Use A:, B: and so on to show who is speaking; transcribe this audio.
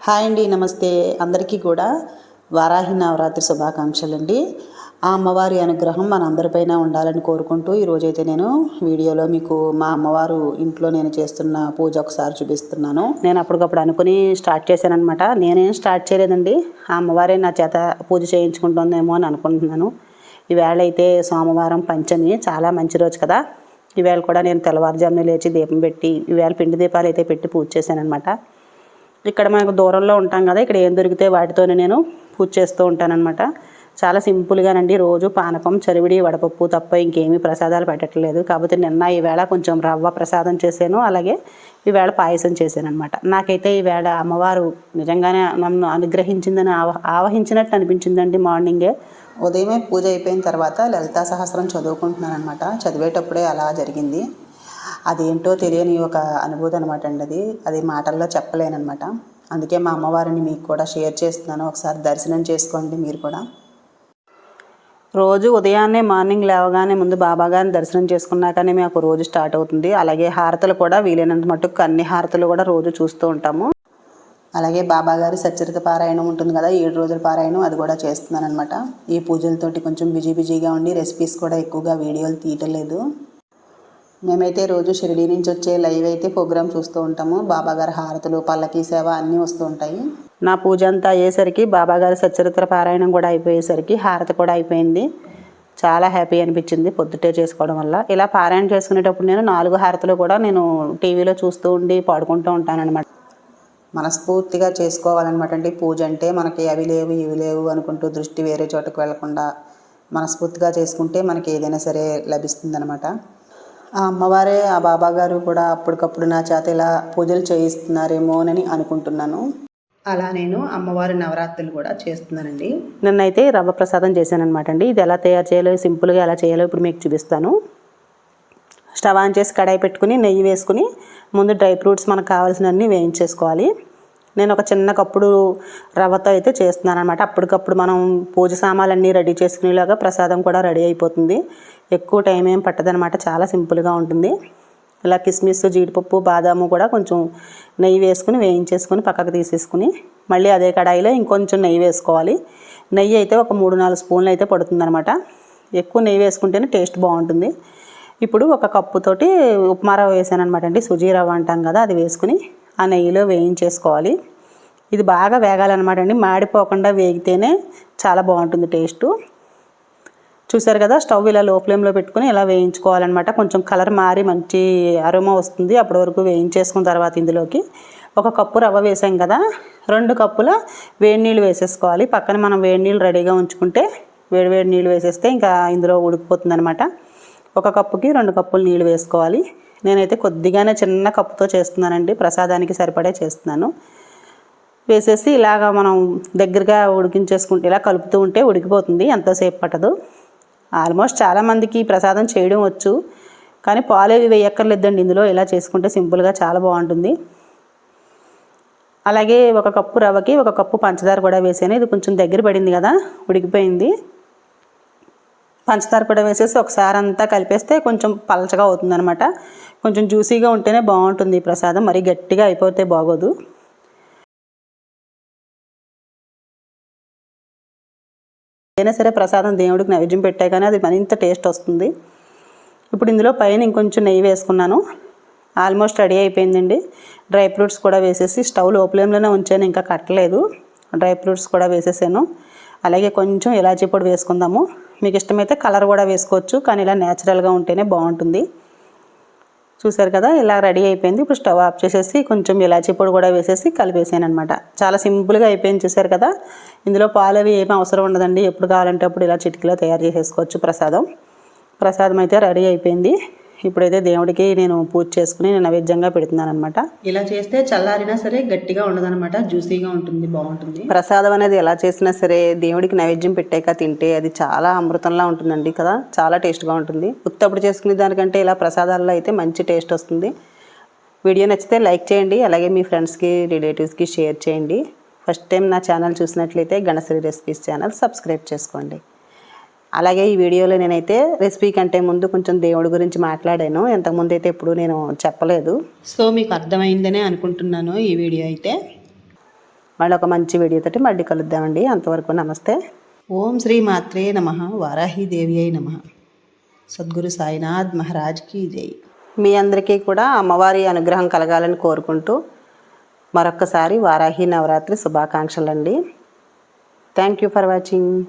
A: Hi అండి నమస్తే. అందరికీ కూడా వారాహి నవరాత్రి శుభాకాంక్షలు అండి ఆ అమ్మవారి అనుగ్రహం మన అందరిపైన ఉండాలని కోరుకుంటూ ఈరోజైతే నేను వీడియోలో మీకు మా అమ్మవారు ఇంట్లో నేను చేస్తున్న పూజ ఒకసారి చూపిస్తున్నాను. నేను అప్పటికప్పుడు అనుకుని స్టార్ట్ చేశానమాట నేనేం స్టార్ట్ చేయలేదండి. ఆ అమ్మవారే నా చేత పూజ చేయించుకుంటుందేమో అని అనుకుంటున్నాను. ఈవేళ అయితే సోమవారం పంచమి చాలా మంచి రోజు కదా. ఈవేళ కూడా నేను తెల్లవారుజామున లేచి దీపం పెట్టి ఈవేళ పిండి దీపాలు అయితే పెట్టి పూజ చేశానమాట ఇక్కడ మనకు దూరంలో ఉంటాం కదా ఇక్కడ ఏం దొరికితే వాటితోనే నేను పూజ చేస్తూ ఉంటానన్నమాట. చాలా సింపుల్గానండి రోజు పానకం చరివిడి వడపప్పు తప్ప ఇంకేమీ ప్రసాదాలు పెట్టట్లేదు. కాకపోతే నిన్న ఈవేళ కొంచెం రవ్వ ప్రసాదం చేశాను అలాగే ఈవేళ పాయసం చేశాను అనమాట నాకైతే ఈవేళ అమ్మవారు నిజంగానే నన్ను అనుగ్రహించిందని ఆవ ఆవహించినట్టు అనిపించిందండి మార్నింగే. ఉదయమే పూజ అయిపోయిన తర్వాత లలితా సహస్రం చదువుకుంటున్నాను అనమాట చదివేటప్పుడే అలా జరిగింది. అదేంటో తెలియని ఒక అనుభూతి అనమాట అండి అది. అది మాటల్లో చెప్పలేనమాట అందుకే మా అమ్మవారిని మీకు కూడా షేర్ చేస్తున్నాను. ఒకసారి దర్శనం చేసుకోండి మీరు కూడా. రోజు ఉదయాన్నే మార్నింగ్ లేవగానే ముందు బాబాగారిని దర్శనం చేసుకున్నాకనే మాకు రోజు స్టార్ట్ అవుతుంది. అలాగే హారతలు కూడా వీలైనంత మట్టుకు అన్ని హారతలు కూడా రోజు చూస్తూ ఉంటాము. అలాగే బాబాగారి సచ్చరిత పారాయణం ఉంటుంది కదా ఏడు రోజుల పారాయణం అది కూడా చేస్తున్నాను అనమాట ఈ పూజలతోటి కొంచెం బిజీ బిజీగా ఉండి రెసిపీస్ కూడా ఎక్కువగా వీడియోలు తీయటలేదు మేమైతే రోజు షిరిడి నుంచి వచ్చే లైవ్ అయితే ప్రోగ్రామ్ చూస్తూ ఉంటాము. బాబాగారి హారతులు పల్లకీ సేవ అన్నీ వస్తూ ఉంటాయి. నా పూజ అంతా అయ్యేసరికి బాబాగారి సచరిత్ర పారాయణం కూడా అయిపోయేసరికి హారతి కూడా అయిపోయింది. చాలా హ్యాపీ అనిపించింది పొద్దుటే చేసుకోవడం వల్ల. ఇలా పారాయణ చేసుకునేటప్పుడు నేను నాలుగు హారతులు కూడా నేను టీవీలో చూస్తూ ఉండి పాడుకుంటూ ఉంటానన్నమాట. మనస్ఫూర్తిగా చేసుకోవాలన్నమాట అంటే పూజ అంటే మనకి అవి లేవు ఇవి లేవు అనుకుంటూ దృష్టి వేరే చోటకు వెళ్ళకుండా మనస్ఫూర్తిగా చేసుకుంటే మనకి ఏదైనా సరే లభిస్తుందన్నమాట. ఆ అమ్మవారే ఆ బాబా గారు కూడా అప్పటికప్పుడు నా చేత ఇలా పూజలు చేయిస్తున్నారేమోనని అనుకుంటున్నాను. అలా నేను అమ్మవారి నవరాత్రులు కూడా చేస్తున్నానండి. నిన్నైతే రవ్వ ప్రసాదం చేశాను అనమాట అండి ఇది ఎలా తయారు చేయాలో సింపుల్గా ఎలా చేయాలో ఇప్పుడు మీకు చూపిస్తాను. స్టవ్ ఆన్ చేసి కడాయి పెట్టుకుని నెయ్యి వేసుకుని ముందు డ్రై ఫ్రూట్స్ మనకు కావాల్సినవన్నీ వేయించేసుకోవాలి. నేను ఒక చిన్న కప్పుడు రవ్వతో అయితే చేస్తున్నాను అనమాట అప్పటికప్పుడు మనం పూజ సామాన్లన్నీ రెడీ చేసుకునేలాగా ప్రసాదం కూడా రెడీ అయిపోతుంది. ఎక్కువ టైం ఏం పట్టదనమాట చాలా సింపుల్గా ఉంటుంది. ఇలా కిస్మిస్ జీడిపప్పు బాదాము కూడా కొంచెం నెయ్యి వేసుకుని వేయించేసుకుని పక్కకు తీసేసుకుని మళ్ళీ అదే కడాయిలో ఇంకొంచెం నెయ్యి వేసుకోవాలి. నెయ్యి అయితే ఒక మూడు నాలుగు స్పూన్లు అయితే పడుతుందనమాట ఎక్కువ నెయ్యి వేసుకుంటేనే టేస్ట్ బాగుంటుంది. ఇప్పుడు ఒక కప్పుతోటి ఉప్మా రవ్వ వేసాను అనమాట అండి. సుజీ రవ్వ అంటాం కదా అది వేసుకుని ఆ నెయ్యిలో వేయించేసుకోవాలి. ఇది బాగా వేగాలన్నమాట అండి. మాడిపోకుండా వేగితేనే చాలా బాగుంటుంది టేస్టు. చూసారు కదా స్టవ్ ఇలా లో ఫ్లేమ్లో పెట్టుకుని ఇలా వేయించుకోవాలన్నమాట. కొంచెం కలర్ మారి మంచి అరోమా వస్తుంది. అప్పటి వరకు వేయించేసుకున్న తర్వాత ఇందులోకి ఒక కప్పు రవ్వ వేసాం కదా రెండు కప్పుల వేడి నీళ్ళు వేసేసుకోవాలి. పక్కన మనం వేడి నీళ్ళు రెడీగా ఉంచుకుంటే వేడి వేడి నీళ్ళు వేసేస్తే ఇంకా ఇందులో ఉడికిపోతుంది అనమాట ఒక కప్పుకి రెండు కప్పులు నీళ్ళు వేసుకోవాలి. నేనైతే కొద్దిగానే చిన్న కప్పుతో చేస్తున్నానండి. ప్రసాదానికి సరిపడే చేస్తున్నాను. వేసేసి ఇలాగ మనం దగ్గరగా ఉడికించేసుకుంటే ఇలా కలుపుతూ ఉంటే ఉడికిపోతుంది. ఎంతోసేపు పట్టదు. ఆల్మోస్ట్ చాలామందికి ప్రసాదం చేయడం వచ్చు. కానీ పాలు అవి వేయక్కర్లేదండి. ఇందులో ఇలా చేసుకుంటే సింపుల్గా చాలా బాగుంటుంది. అలాగే ఒక కప్పు రవ్వకి ఒక కప్పు పంచదార కూడా వేసాను. ఇది కొంచెం దగ్గర పడింది కదా ఉడికిపోయింది. పంచదార కూడా వేసేసి ఒకసారి అంతా కలిపేస్తే కొంచెం పలచగా అవుతుందన్నమాట. కొంచెం జ్యూసీగా ఉంటేనే బాగుంటుంది ఈ ప్రసాదం. మరీ గట్టిగా అయిపోతే బాగోదు. అయినా సరే ప్రసాదం దేవుడికి నైవేద్యం పెట్టాకనే అది మరింత టేస్ట్ వస్తుంది. ఇప్పుడు ఇందులో పైన ఇంకొంచెం నెయ్యి వేసుకున్నాను. ఆల్మోస్ట్ రెడీ అయిపోయిందండి. డ్రై ఫ్రూట్స్ కూడా వేసేసి స్టవ్లో ఫ్లేమ్లోనే ఉంచాను ఇంకా కట్టలేదు. డ్రై ఫ్రూట్స్ కూడా వేసేసాను. అలాగే కొంచెం ఇలాచీ పొడి వేసుకుందాము. మీకు ఇష్టమైతే కలర్ కూడా వేసుకోవచ్చు కానీ ఇలా న్యాచురల్గా ఉంటేనే బాగుంటుంది. చూసారు కదా ఇలా రెడీ అయిపోయింది. ఇప్పుడు స్టవ్ ఆఫ్ చేసేసి కొంచెం ఇలాచీ పొడి కూడా వేసేసి కలిపేసాను అనమాట చాలా సింపుల్గా అయిపోయింది చూసారు కదా. ఇందులో పాలు అవి ఏమీ అవసరం ఉండదండి. ఎప్పుడు కావాలంటే అప్పుడు ఇలా చిటికలో తయారు చేసేసుకోవచ్చు ప్రసాదం. ప్రసాదం అయితే రెడీ అయిపోయింది. ఇప్పుడైతే దేవుడికి నేను పూజ చేసుకుని నేను నైవేద్యంగా పెడుతున్నాను అనమాట ఇలా చేస్తే చల్లారినా సరే గట్టిగా ఉండదన్నమాట జ్యూసీగా ఉంటుంది బాగుంటుంది. ప్రసాదం అనేది ఎలా చేసినా సరే దేవుడికి నైవేద్యం పెట్టాక తింటే అది చాలా అమృతంలా ఉంటుందండి కదా చాలా టేస్ట్గా ఉంటుంది. ఉత్తప్పుడు చేసుకునే దానికంటే ఇలా ప్రసాదాల్లో అయితే మంచి టేస్ట్ వస్తుంది. వీడియో నచ్చితే లైక్ చేయండి అలాగే మీ ఫ్రెండ్స్కి రిలేటివ్స్కి షేర్ చేయండి. ఫస్ట్ టైం నా ఛానల్ చూసినట్లయితే గణశ్రీ రెసిపీస్ ఛానల్ సబ్స్క్రైబ్ చేసుకోండి. అలాగే ఈ వీడియోలో నేనైతే రెసిపీ కంటే ముందు కొంచెం దేవుడి గురించి మాట్లాడాను. ఇంతకుముందు అయితే ఎప్పుడు నేను చెప్పలేదు. సో మీకు అర్థమైందనే అనుకుంటున్నాను ఈ వీడియో అయితే. మళ్ళీ ఒక మంచి వీడియోతోటి మళ్ళీ కలుద్దామండి. అంతవరకు నమస్తే.
B: ఓం శ్రీ మాత్రే నమ. వారాహీదేవి అయి నమ. సద్గురు సాయినాథ్ మహారాజ్కి జై.
A: మీ అందరికీ కూడా అమ్మవారి అనుగ్రహం కలగాలని కోరుకుంటూ మరొక్కసారి Varahi Navaratri శుభాకాంక్షలండి. Thank you for watching